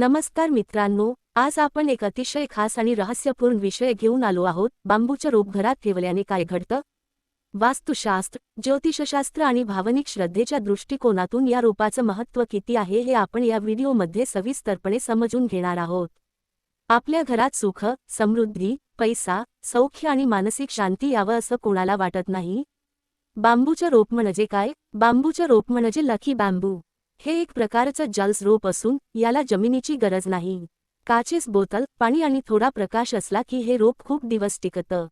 नमस्कार मित्रांनो आज आपण एक अतिशय खास आणि रहस्यपूर्ण विषय घेऊन आलो आहोत. बांबूचं रोप घरात ठेवल्याने काय घडतं? वास्तुशास्त्र ज्योतिषशास्त्र आणि भावनिक श्रद्धेच्या दृष्टिकोनातून या रोपाचं महत्त्व किती आहे हे आपण या व्हिडिओमध्ये सविस्तरपणे समजून घेणार आहोत. आपल्या घरात सुख समृद्धी पैसा सौख्य आणि मानसिक शांती यावं असं कोणाला वाटत नाही? बांबूचं रोप म्हणजे काय? बांबूचं रोप म्हणजे लकी बांबू. हे एक प्रकारचं जल्स रोप असून याला जमिनीची गरज नाही. काचेस बोतल पाणी आणि थोडा प्रकाश असला की हे रोप खूप दिवस टिकतं.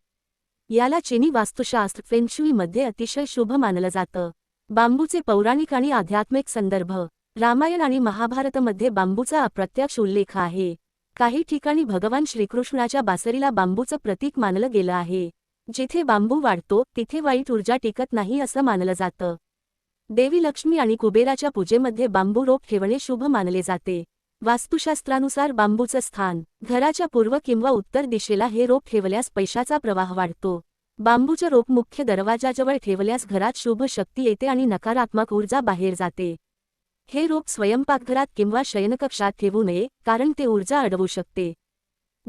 याला चिनी वास्तुशास्त्र फेंगशुईमध्ये अतिशय शुभ मानलं जातं. बांबूचे पौराणिक आणि आध्यात्मिक संदर्भ रामायण आणि महाभारतमध्ये बांबूचा अप्रत्यक्ष उल्लेख आहे. काही ठिकाणी भगवान श्रीकृष्णाच्या बासरीला बांबूचं प्रतीक मानलं गेलं आहे. जिथे बांबू वाढतो तिथे वाईट ऊर्जा टिकत नाही असं मानलं जातं. देवी लक्ष्मी आणि कुबेराच्या पूजेमध्ये बांबू रोप ठेवणे शुभ मानले जाते. वास्तुशास्त्रानुसार बांबूचं स्थान घराच्या पूर्व किंवा उत्तर दिशेला हे रोप ठेवल्यास पैशाचा प्रवाह वाढतो. बांबूचं रोप मुख्य दरवाजाजवळ ठेवल्यास घरात शुभ शक्ती येते आणि नकारात्मक ऊर्जा बाहेर जाते. हे रोप स्वयंपाकघरात किंवा शयनकक्षात ठेवू नये कारण ते ऊर्जा अडवू शकते.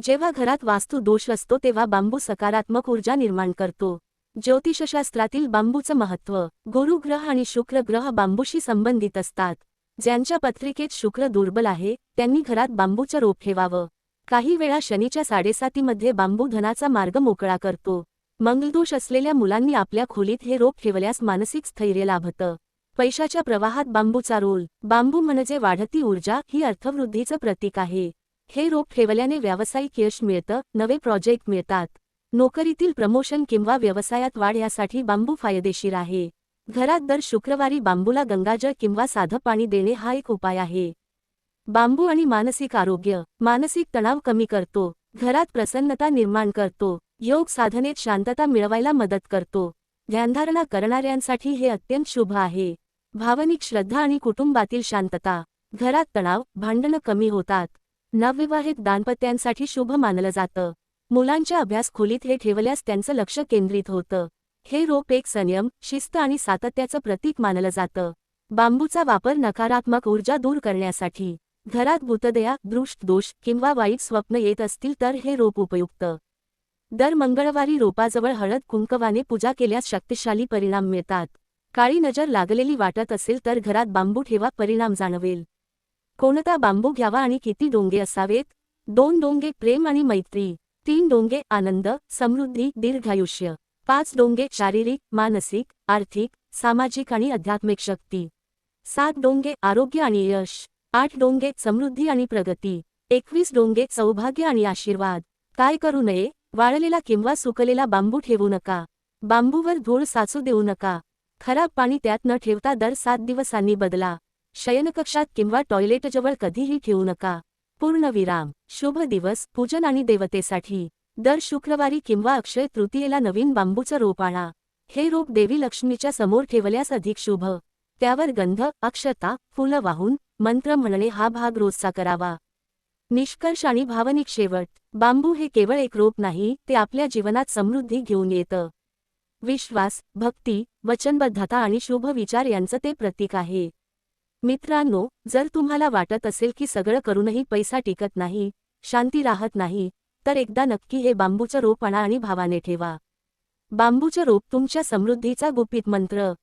जेव्हा घरात वास्तू दोष असतो तेव्हा बांबू सकारात्मक ऊर्जा निर्माण करतो. ज्योतिषशास्त्रातील बांबूचं महत्त्व. गुरुग्रह आणि शुक्र ग्रह बांबूशी संबंधित असतात. ज्यांच्या पत्रिकेत शुक्र दुर्बल आहे त्यांनी घरात बांबूचं रोप ठेवावं. काही वेळा शनीच्या साडेसातीमध्ये बांबू धनाचा मार्ग मोकळा करतो. मंगलदोष असलेल्या मुलांनी आपल्या खोलीत हे रोप ठेवल्यास मानसिक स्थैर्य लाभतं. पैशाच्या प्रवाहात बांबूचा रोल. बांबू म्हणजे वाढती ऊर्जा ही अर्थवृद्धीचं प्रतीक आहे. हे रोप ठेवल्याने व्यावसायिक यश मिळतं नवे प्रोजेक्ट मिळतात. नोकरीतील प्रमोशन किंवा व्यवसायात वाढ यासाठी बांबू फायदेशीर आहे. घरात दर शुक्रवारी बांबूला गंगाजळ किंवा साधं पाणी देणे हा एक उपाय आहे. बांबू आणि मानसिक आरोग्य मानसिक तणाव कमी करतो घरात प्रसन्नता निर्माण करतो योग साधनेत शांतता मिळवायला मदत करतो. ध्यानधारणा करणाऱ्यांसाठी हे अत्यंत शुभ आहे. भावनिक श्रद्धा आणि कुटुंबातील शांतता घरात तणाव भांडणं कमी होतात. नवविवाहित दाम्पत्यांसाठी शुभ मानलं जातं. मुलांच्या अभ्यास खोलीत हे ठेवल्यास त्यांचं लक्ष केंद्रित होतं. हे रोप एक संयम शिस्त आणि सातत्याचं प्रतीक मानलं जातं. बांबूचा वापर नकारात्मक ऊर्जा दूर करण्यासाठी. घरात भूतदया दृष्टदोष किंवा वाईट स्वप्न येत असतील तर हे रोप उपयुक्त. दर मंगळवारी रोपाजवळ हळद कुंकवाने पूजा केल्यास शक्तिशाली परिणाम मिळतात. काळी नजर लागलेली वाटत असेल तर घरात बांबू ठेवा परिणाम जाणवेल. कोणता बांबू घ्यावा आणि किती डोंगे असावेत? दोन डोंगे प्रेम आणि मैत्री. तीन डोंगे आनंद समृद्धी दीर्घायुष्य. पाच डोंगे शारीरिक मानसिक आर्थिक सामाजिक आणि आध्यात्मिक शक्ती. सात डोंगे आरोग्य आणि यश. आठ डोंगे समृद्धी आणि प्रगती. एकवीस डोंगे सौभाग्य आणि आशीर्वाद. काय करू नये? वाळलेला किंवा सुकलेला बांबू ठेवू नका. बांबूवर धूळ साचू देऊ नका. खराब पाणी त्यात न ठेवता दर सात दिवसांनी बदला. शयनकक्षात किंवा टॉयलेटजवळ कधीही ठेवू नका. पूर्णविराम शुभ दिवस. पूजन आणि देवतेसाठी. दर शुक्रवारी किंवा अक्षय तृतीयेला नवीन बांबूचं रोप आणा. हे रोप देवी लक्ष्मीच्या समोर ठेवल्यास अधिक शुभ. त्यावर गंध अक्षता फुलं वाहून मंत्र म्हणणे हा भाग रोजचा करावा. निष्कर्ष आणि भावनिक शेवट. बांबू हे केवळ एक रोप नाही ते आपल्या जीवनात समृद्धी घेऊन येतं. विश्वास भक्ती वचनबद्धता आणि शुभ विचार यांचं ते प्रतीक आहे. मित्रांनो जर तुम्हाला वाटत असेल की सगळं करूनही पैसा टिकत नाही शांती राहत नाही तर एकदा नक्की हे बांबूचं रोप आणा आणि भावाने ठेवा. बांबूचं रोप तुमच्या समृद्धीचा गुपित मंत्र.